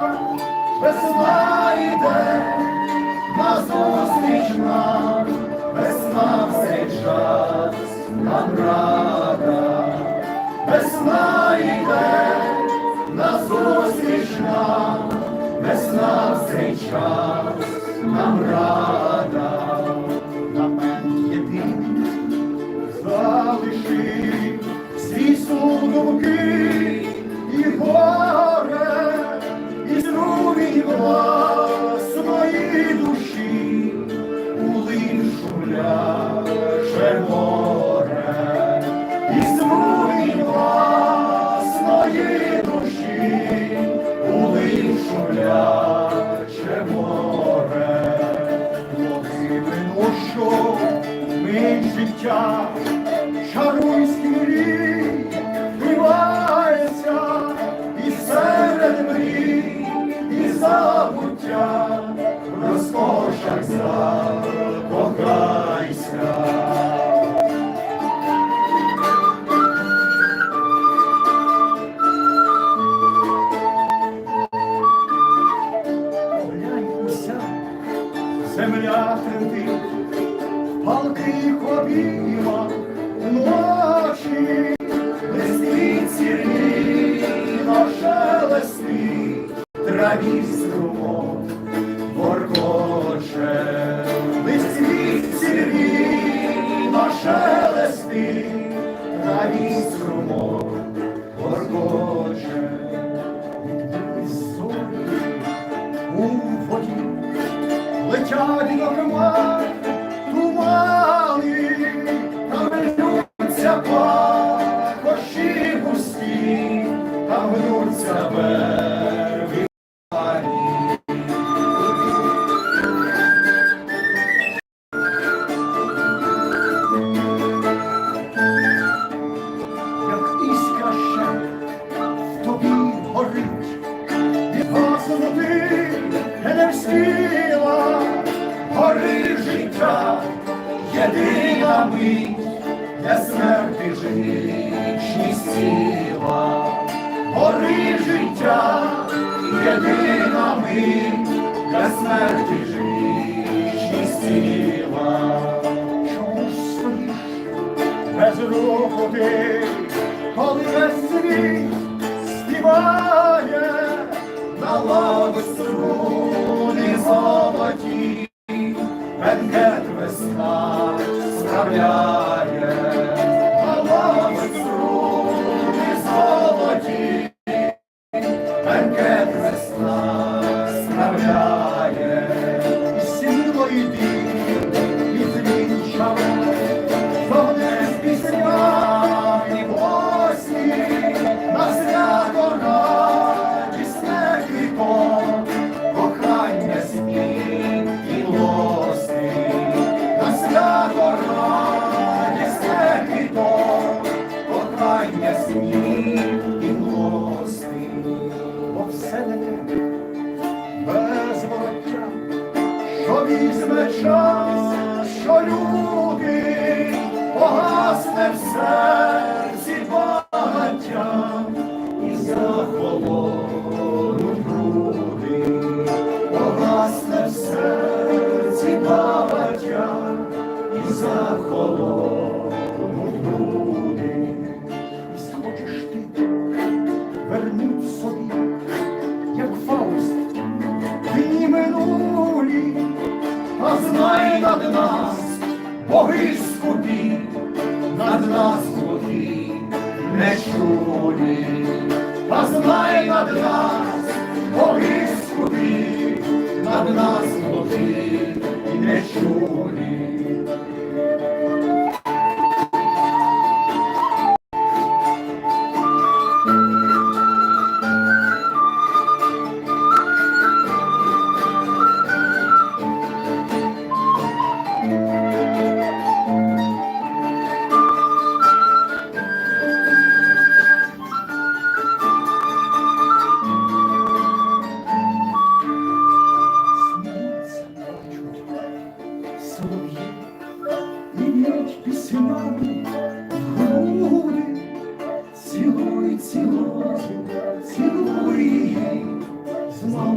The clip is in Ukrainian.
весна йде, назустріч нам, весна цей час нам рада, весна йде, назустріч нам, весна цей час нам рада, земля тремтить, палких обіймах ночі, листить сіріно шелесни, траві струмок воркоче, листить сіріно шелесни, траві струмок воркоче. Зорі у летять до хмар мить, для смерти вічність ціла, гори життя, єдина мить, для смерті ж сміх і лости, бо все таке без що візьме час, Над нас боги скупі, над нас глухі, не чулі, а знай над нас боги скупі, над нас глухі, не чулі. Л'ють піснями груди, цілуй, цілуй, цілуй її, зла.